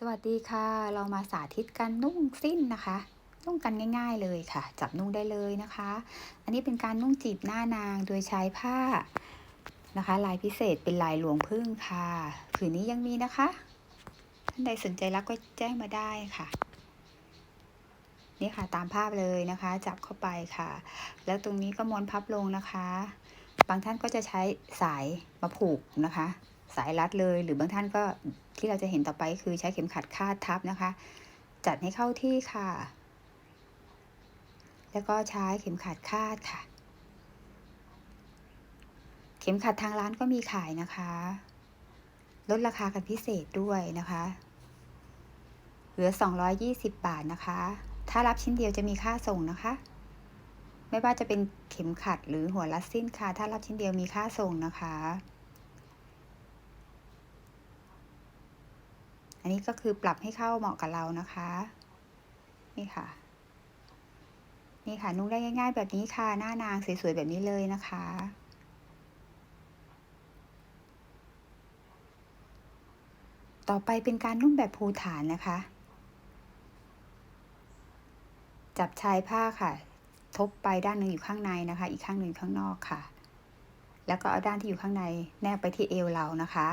สวัสดีค่ะ เรามาสาธิตการนุ่งสิ้นนะคะ นุ่งกันง่าย ๆเลยค่ะ จับนุ่งได้เลยนะคะ อันนี้เป็นการนุ่งจีบหน้านางโดยใช้ผ้านะคะ ลายพิเศษเป็นลายหลวงพึ่งค่ะผืนนี้ยังมีนะคะท่านใดสนใจรับก็แจ้งมาได้ค่ะนี่ค่ะตามภาพเลยนะคะ จับเข้าไปค่ะ แล้วตรงนี้ก็ม้วนพับลงนะคะ บางท่านก็จะใช้สายมาผูกนะคะ สายรัดเลย หรือบางท่านก็ที่เราจะเห็นต่อไปคือใช้เข็มขัดคาดทับนะคะ จัดให้เข้าที่ค่ะ แล้วก็ใช้เข็มขัดคาดค่ะ เข็มขัดทางร้านก็มีขายนะคะ ลดราคากันพิเศษด้วยนะคะ เหลือ 220 บาทนะคะ ถ้ารับชิ้นเดียวจะมีค่าส่งนะคะไม่ว่าจะเป็นเข็มขัดหรือหัวลัดสิ้นค่ะ ถ้ารับชิ้นเดียวมีค่าส่งนะคะ อันนี้ก็คือปรับให้เข้าเหมาะกับเรานะคะ นี่ค่ะ นี่ค่ะ นุ่งได้ง่าย ๆ แบบนี้ค่ะ หน้านางสวยๆแบบนี้เลยนะคะต่อไปเป็นการนุ่งแบบภูฐานนะคะ จับชายผ้าค่ะ ทบไปด้านหนึ่งอยู่ข้างในนะคะ อีกข้างหนึ่งข้างนอกค่ะ แล้วก็เอาด้านที่อยู่ข้างในแนบไปที่เอวเรานะคะ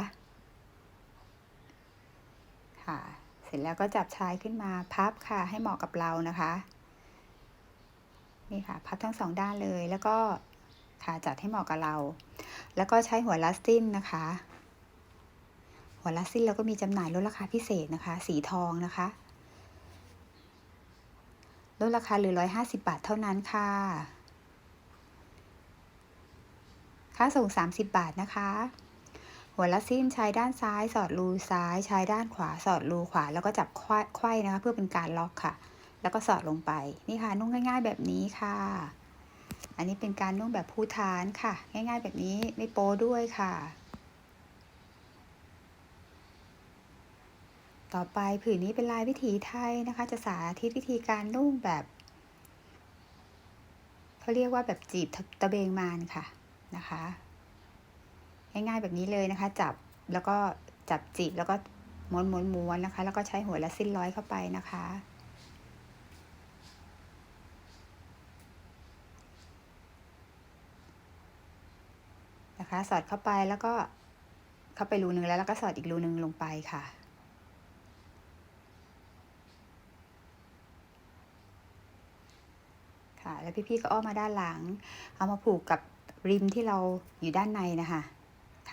ค่ะ เสร็จแล้วก็จับชายขึ้นมาพับค่ะ ให้เหมาะกับเรานะคะ นี่ค่ะ พับทั้งสองด้านเลย แล้วก็ค่ะจัดให้เหมาะกับเรา แล้วก็ใช้หัวลัสตินนะคะ หัวลัสตินเราก็มีจำหน่ายลดราคาพิเศษนะคะ สีทองนะคะลดราคาเหลือร้อยห้าสิบาทเท่านั้นค่ะ ค่าส่งสามสิบบาทนะคะ หัวลัดซิ้นใช้ด้านซ้าย สอดรูซ้าย ใช้ด้านขวา สอดรูขวา แล้วก็จับไขว้นะคะ เพื่อเป็นการล็อกค่ะ แล้วก็สอดลงไป นี่ค่ะ นุ่งง่าย ๆ แบบนี้ค่ะ อันนี้เป็นการนุ่งแบบผู้ทานค่ะ ง่าย ๆ แบบนี้ไม่โป้ด้วยค่ะ ต่อไปผืนนี้เป็นลายวิถีไทยนะคะ จะสาธิตวิธีการนุ่งแบบเขาเรียกว่าแบบจีบตะเบงมานค่ะนะคะ ง่ายๆแบบนี้เลยนะคะ จับแล้วก็จับจีบแล้วก็ม้วนม้วนม้วนนะคะ แล้วก็ใช้หัวและสิ้นร้อยเข้าไปนะคะ นะคะ สอดเข้าไปแล้วก็เข้าไปรูนึงแล้วแล้วก็สอดอีกรูนึงลงไปค่ะค่ะแล้วพี่ๆก็อ้อมมาด้านหลัง เอามาผูกกับริมที่เราอยู่ด้านในนะคะ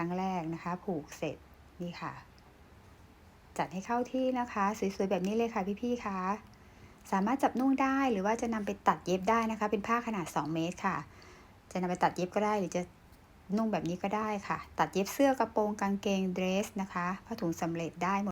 รั้งแรกนะคะ ผูกเสร็จนี่ค่ะ จัดให้เข้าที่นะคะ สวยๆแบบนี้เลยค่ะพี่ๆคะสามารถจับนุ่งได้หรือว่าจะนำไปตัดเย็บได้นะคะ เป็นผ้าขนาด 2 เมตรค่ะ จะนำไปตัดเย็บก็ได้หรือจะนุ่งแบบนี้ก็ได้ค่ะ ตัดเย็บเสื้อกระโปรงกางเกงเดรสนะคะผ้าถุงสำเร็จได้หมด